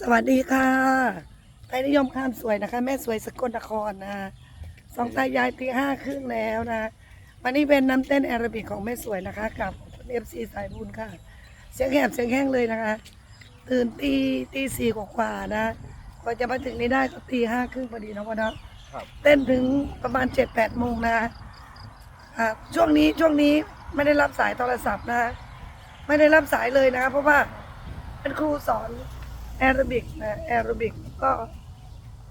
สวัสดีค่ะไทยนิยมข้ามสวยนะคะ แม่สวยสกลนครนะสองตายายตีห้าครึ่งแล้วนะวันนี้เป็นน้ำเต้นแอโรบิกของแม่สวยนะคะ กับเอฟซีสายบุญค่ะ เสียงแหบเสียงแห้งเลยนะคะ ตื่นตีตีสี่กว่าๆนะกว่าจะมาถึงนี้ได้ก็ตีห้าครึ่งพอดีนะพ่อเนาะครับเต้นถึงประมาณเจ็ดแปดโมงนะอ่าช่วงนี้ช่วงนี้ไม่ได้รับสายโทรศัพท์นะ ไม่ได้รับสายเลยนะคะเพราะว่าเป็นครูสอน แอโรบิกนะแอโรบิกก็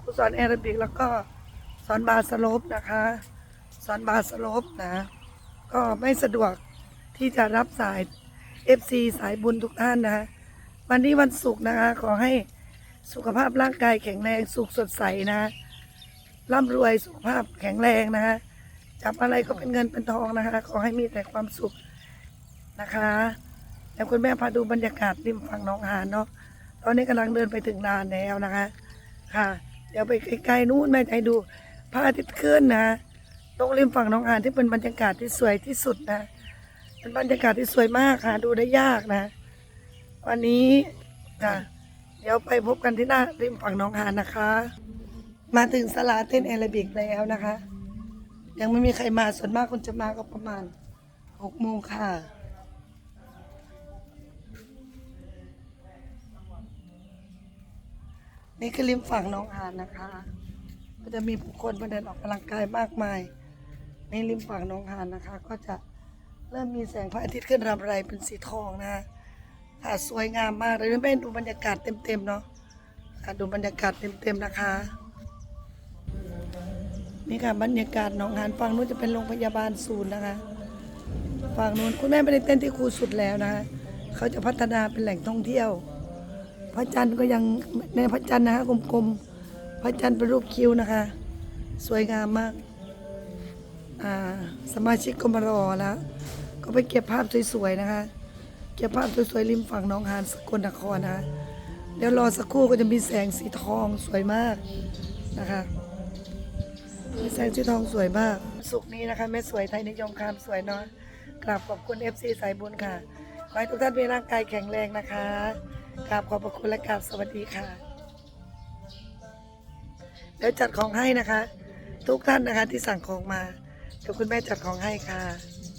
ครูสอนแอโรบิกแล้วก็สอนบาสโลปนะคะ สอนบาสโลปนะ ก็ไม่สะดวกที่จะรับสาย FC สายบุญทุกท่านนะวันนี้วันศุกร์นะคะ ขอให้สุขภาพร่างกายแข็งแรงสุขสดใสนะร่ำรวยสุขภาพแข็งแรงนะคะจับอะไรก็เป็นเงินเป็นทองนะคะ ขอให้มีแต่ความสุขนะคะ แล้วคุณแม่พาดูบรรยากาศริมฝั่งน้องหานเนาะ อนนี้กำลังเดินไปถึงลานแล้วนะคะ ค่ะ เดี๋ยวไปไกลๆนู้นแม่จะให้ดูพระอาทิตย์ขึ้นนะตรงริมฝั่งน้องหานที่เป็นบรรยากาศที่สวยที่สุดนะเป็นบรรยากาศที่สวยมากค่ะ ดูได้ยากนะ วันนี้ค่ะเดี๋ยวไปพบกันที่หน้าริมฝั่งน้องหานนะคะ มาถึงสลาเต้นแอรบิกแล้วนะคะ ยังไม่มีใครมาส่วนมากคนจะมาก็ประมาณหกโมงค่ะ นี่คือริมฝั่งหน้องหานนะคะ ก็จะมีผู้คนมาเดินออกกำลังกายมากมายในริมฝั่งหน้องหานนะคะ ก็จะเริ่มมีแสงพระอาทิตย์ขึ้นรำไรเป็นสีทองนะคะค่ะสวยงามมากเลยไม่ดูบรรยากาศเต็มๆเนาะค่ะดูบรรยากาศเต็มๆนะคะ นี่ค่ะบรรยากาศหนองหานฝั่งนู้นจะเป็นโรงพยาบาลศูนย์นะคะฝั่งนู้นคุณแม่ไม่ได้เต้นที่ครูสุดแล้วนะคะเขาจะพัฒนาเป็นแหล่งท่องเที่ยว ระจันทร์ก็ยังในพระจันทร์นะคะกลมๆ พระจันทร์เป็นรูปคิ้วนะคะ สวยงามมาก อ่า สมาชิกก็มารอแล้ว ก็ไปเก็บภาพสวยๆนะคะ เก็บภาพสวยๆริมฝั่งหนองหานสกลนครนะคะเดี๋ยวรอสักครู่ก็จะมีแสงสีทองสวยมากนะคะมีแสงสีทองสวยมาก สุกนี้นะคะแม่สวยไทยนิยมคามสวยเนาะกราบขอบคุณ FC สายบุญค่ะ ขอให้ทุกท่านมีร่างกายแข็งแรงนะคะ กราบขอบพระคุณและกราบสวัสดีค่ะ เดี๋ยวจัดของให้นะคะ ทุกท่านนะคะที่สั่งของมาเดี๋ยวคุณแม่จัดของให้ค่ะ